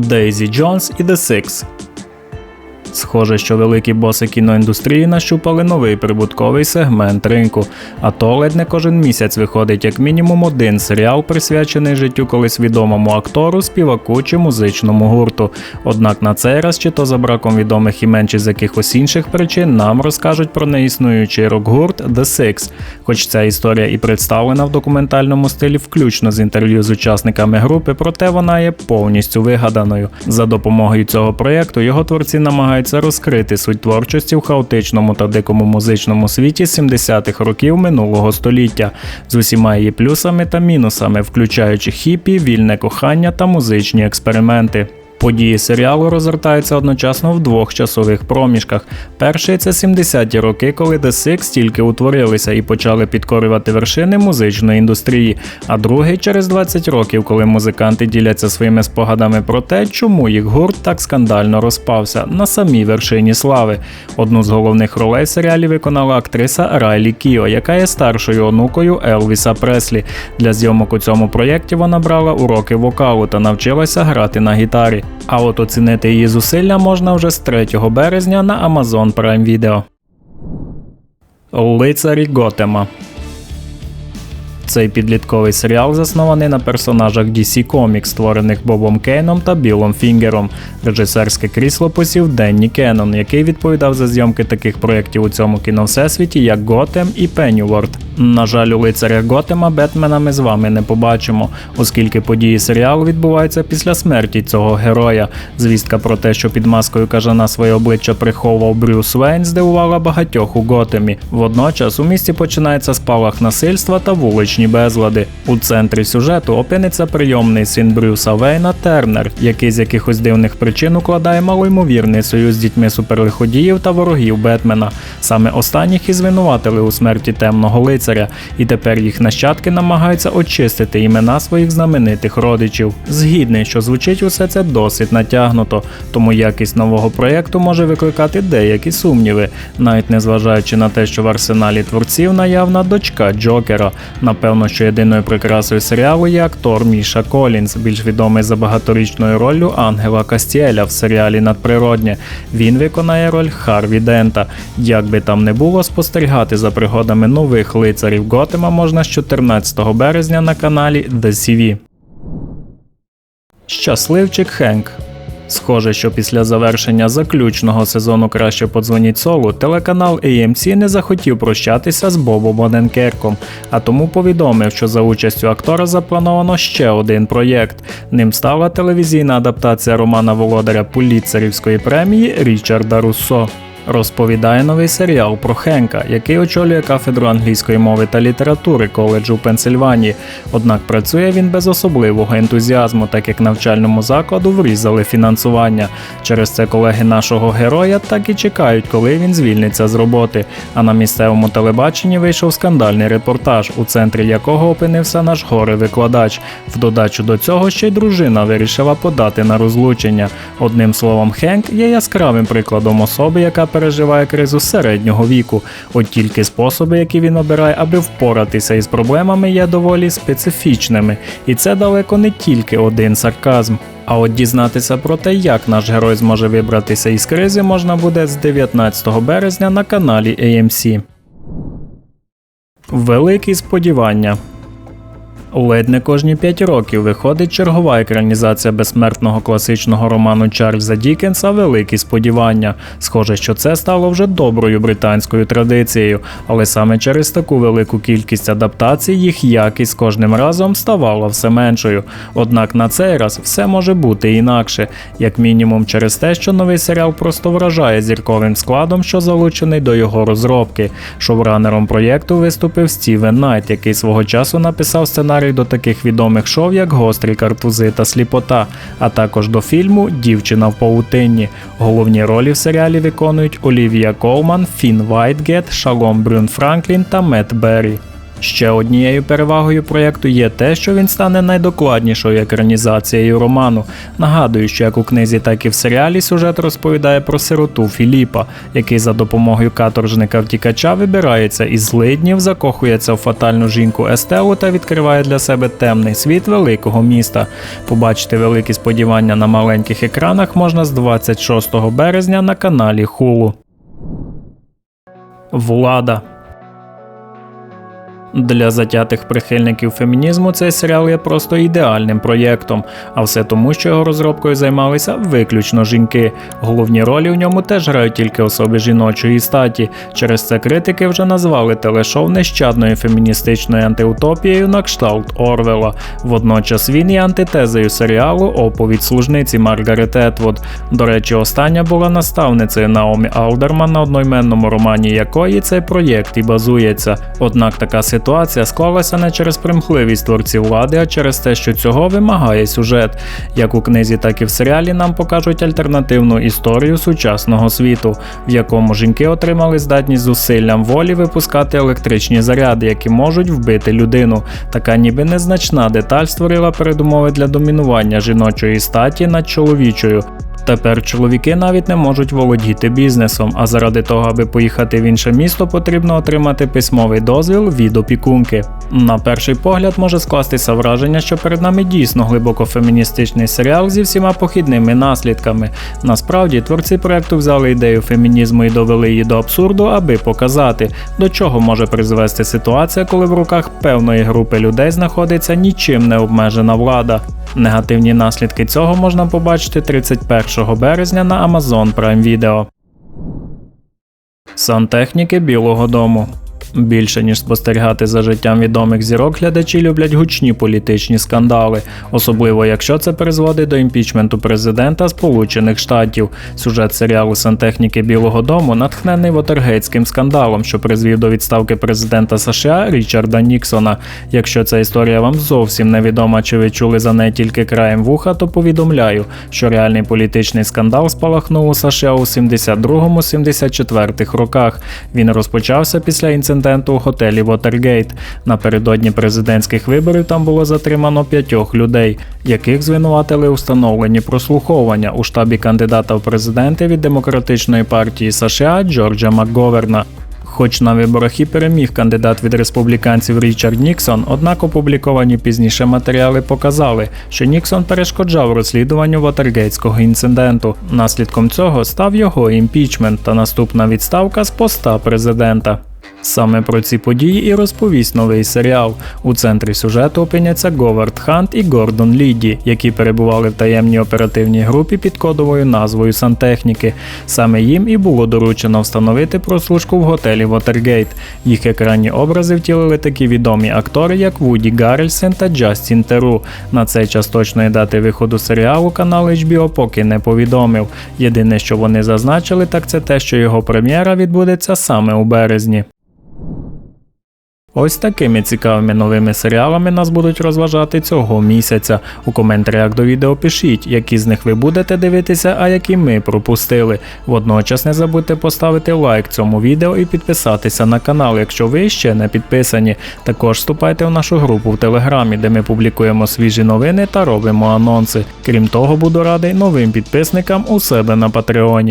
Дейзі Джонс і The Six. Схоже, що великі боси кіноіндустрії нащупали новий прибутковий сегмент ринку, а то ледь не кожен місяць виходить як мінімум один серіал, присвячений життю колись відомому актору, співаку чи музичному гурту. Однак на цей раз, чи то за браком відомих імен, чи з якихось інших причин, нам розкажуть про неіснуючий рок-гурт The Six. Хоч ця історія і представлена в документальному стилі, включно з інтерв'ю з учасниками групи, проте вона є повністю вигаданою. За допомогою цього проєкту його творці намагаються розкрити суть творчості в хаотичному та дикому музичному світі 70-х років минулого століття з усіма її плюсами та мінусами, включаючи хіпі, вільне кохання та музичні експерименти. Події серіалу розгортаються одночасно в двох часових проміжках. Перший це 70-ті роки, коли The Six тільки утворилися і почали підкорювати вершини музичної індустрії. А другий через 20 років, коли музиканти діляться своїми спогадами про те, чому їх гурт так скандально розпався на самій вершині слави. Одну з головних ролей в серіалі виконала актриса Райлі Кіо, яка є старшою онукою Елвіса Преслі. Для зйомок у цьому проєкті вона брала уроки вокалу та навчилася грати на гітарі. А от оцінити її зусилля можна вже з 3 березня на Amazon Prime Video. Лицарі Готема цей підлітковий серіал заснований на персонажах DC Comics, створених Бобом Кейном та Білом Фінгером. Режисерське крісло посів Денні Кеннон, який відповідав за зйомки таких проєктів у цьому кіновсесвіті, як Готем і Пеннюворд. На жаль, у лицарях Готема Бетмена ми з вами не побачимо, оскільки події серіалу відбуваються після смерті цього героя. Звістка про те, що під маскою кажана своє обличчя приховував Брюс Вейн, здивувала багатьох у Готемі. Водночас у місті починається спалах насильства та вуличні безлади. У центрі сюжету опиниться прийомний син Брюса Вейна Тернер, який з якихось дивних причин укладає малоймовірний союз з дітьми суперлиходіїв та ворогів Бетмена. Саме останніх і звинуватили у смерті темного лицаря і тепер їх нащадки намагаються очистити імена своїх знаменитих родичів. Згідний, що звучить усе це досить натягнуто, тому якість нового проєкту може викликати деякі сумніви, навіть незважаючи на те, що в арсеналі творців наявна дочка Джокера. Напевно, що єдиною прикрасою серіалу є актор Міша Колінс, більш відомий за багаторічною роллю Ангела Кастіеля в серіалі Надприроднє. Він виконає роль Харві Дента. Як би там не було, спостерігати за пригодами нових лицарів Готема можна з 14 березня на каналі The CV. Щасливчик Хенк Схоже, що після завершення заключного сезону краще подзвоніть солу, телеканал AMC не захотів прощатися з Бобом Оденкерком, а тому повідомив, що за участю актора заплановано ще один проєкт. Ним стала телевізійна адаптація романа володаря Пуліцерівської премії Річарда Руссо. Розповідає новий серіал про Хенка, який очолює кафедру англійської мови та літератури коледжу Пенсильванії. Однак працює він без особливого ентузіазму, так як навчальному закладу врізали фінансування. Через це колеги нашого героя так і чекають, коли він звільниться з роботи. А на місцевому телебаченні вийшов скандальний репортаж, у центрі якого опинився наш горе-викладач. В додачу до цього ще й дружина вирішила подати на розлучення. Одним словом, Хенк є яскравим прикладом особи, яка переживає кризу середнього віку. От тільки способи, які він обирає, аби впоратися із проблемами, є доволі специфічними, і це далеко не тільки один сарказм. А от дізнатися про те, як наш герой зможе вибратися із кризи, можна буде з 19 березня на каналі AMC. Великі сподівання. Ледь не кожні 5 років виходить чергова екранізація безсмертного класичного роману Чарльза Дікенса Великі сподівання. Схоже, що це стало вже доброю британською традицією, але саме через таку велику кількість адаптацій їх якість кожним разом ставала все меншою. Однак на цей раз все може бути інакше, як мінімум через те, що новий серіал просто вражає зірковим складом, що залучений до його розробки. Шоуранером проєкту виступив Стівен Найт, який свого часу написав сценарій сценарій до таких відомих шов, як Гострі карпузи та сліпота, а також до фільму Дівчина в паутинні. Головні ролі в серіалі виконують Олівія Колман, Фін Вайтгет, Шалом Брюн Франклін та Мет Беррі. Ще однією перевагою проєкту є те, що він стане найдокладнішою екранізацією роману. Нагадую, що як у книзі, так і в серіалі сюжет розповідає про сироту Філіпа, який за допомогою каторжника втікача вибирається із злиднів, закохується в фатальну жінку Естелу та відкриває для себе темний світ великого міста. Побачити великі сподівання на маленьких екранах можна з 26 березня на каналі Хулу. Влада для затятих прихильників фемінізму цей серіал є просто ідеальним проєктом, а все тому, що його розробкою займалися виключно жінки. Головні ролі в ньому теж грають тільки особи жіночої статі. Через це критики вже назвали телешоу нещадною феміністичною антиутопією на кшталт Орвела. Водночас він є антитезою серіалу Оповідь служниці Маргарет Етвуд. До речі, остання була наставницею Наомі Алдерман, на одноіменному романі якої цей проєкт і базується. Однак така ситуація склалася не через примхливість творців влади, а через те, що цього вимагає сюжет. Як у книзі, так і в серіалі нам покажуть альтернативну історію сучасного світу, в якому жінки отримали здатність зусиллям волі випускати електричні заряди, які можуть вбити людину. Така ніби незначна деталь створила передумови для домінування жіночої статі над чоловічою. Тепер чоловіки навіть не можуть володіти бізнесом, а заради того, аби поїхати в інше місто, потрібно отримати письмовий дозвіл від опікунки. На перший погляд може скластися враження, що перед нами дійсно глибоко феміністичний серіал зі всіма похідними наслідками. Насправді, творці проекту взяли ідею фемінізму і довели її до абсурду, аби показати, до чого може призвести ситуація, коли в руках певної групи людей знаходиться нічим не обмежена влада. Негативні наслідки цього можна побачити 31 березня на Amazon Prime Video. Сантехніки Білого Дому Більше ніж спостерігати за життям відомих зірок, глядачі люблять гучні політичні скандали, особливо якщо це призводить до імпічменту президента Сполучених Штатів. Сюжет серіалу Сантехніки Білого Дому натхнений вотергейтським скандалом, що призвів до відставки президента США Річарда Ніксона. Якщо ця історія вам зовсім невідома, чи ви чули за неї тільки краєм вуха, то повідомляю, що реальний політичний скандал спалахнув у США у 72-74 роках. Він розпочався після інциденту у готелі Вотергейт. Напередодні президентських виборів там було затримано п'ятьох людей, яких звинуватили у встановленні прослуховування у штабі кандидата в президенти від демократичної партії США Джорджа Макговерна. Хоч на виборах і переміг кандидат від республіканців Річард Ніксон, однак опубліковані пізніше матеріали показали, що Ніксон перешкоджав розслідуванню Ватергейтського інциденту. Наслідком цього став його імпічмент та наступна відставка з поста президента. Саме про ці події і розповість новий серіал. У центрі сюжету опиняться Говард Хант і Гордон Ліді, які перебували в таємній оперативній групі під кодовою назвою Сантехніки. Саме їм і було доручено встановити прослушку в готелі Вотергейт. Їх екранні образи втілили такі відомі актори, як Вуді Гаррельсен та Джастін Теру. На цей час точної дати виходу серіалу канал HBO поки не повідомив. Єдине, що вони зазначили, так це те, що його прем'єра відбудеться саме у березні. Ось такими цікавими новими серіалами нас будуть розважати цього місяця. У коментарях до відео пишіть, які з них ви будете дивитися, а які ми пропустили. Водночас не забудьте поставити лайк цьому відео і підписатися на канал, якщо ви ще не підписані. Також вступайте в нашу групу в Телеграмі, де ми публікуємо свіжі новини та робимо анонси. Крім того, буду радий новим підписникам у себе на Патреоні.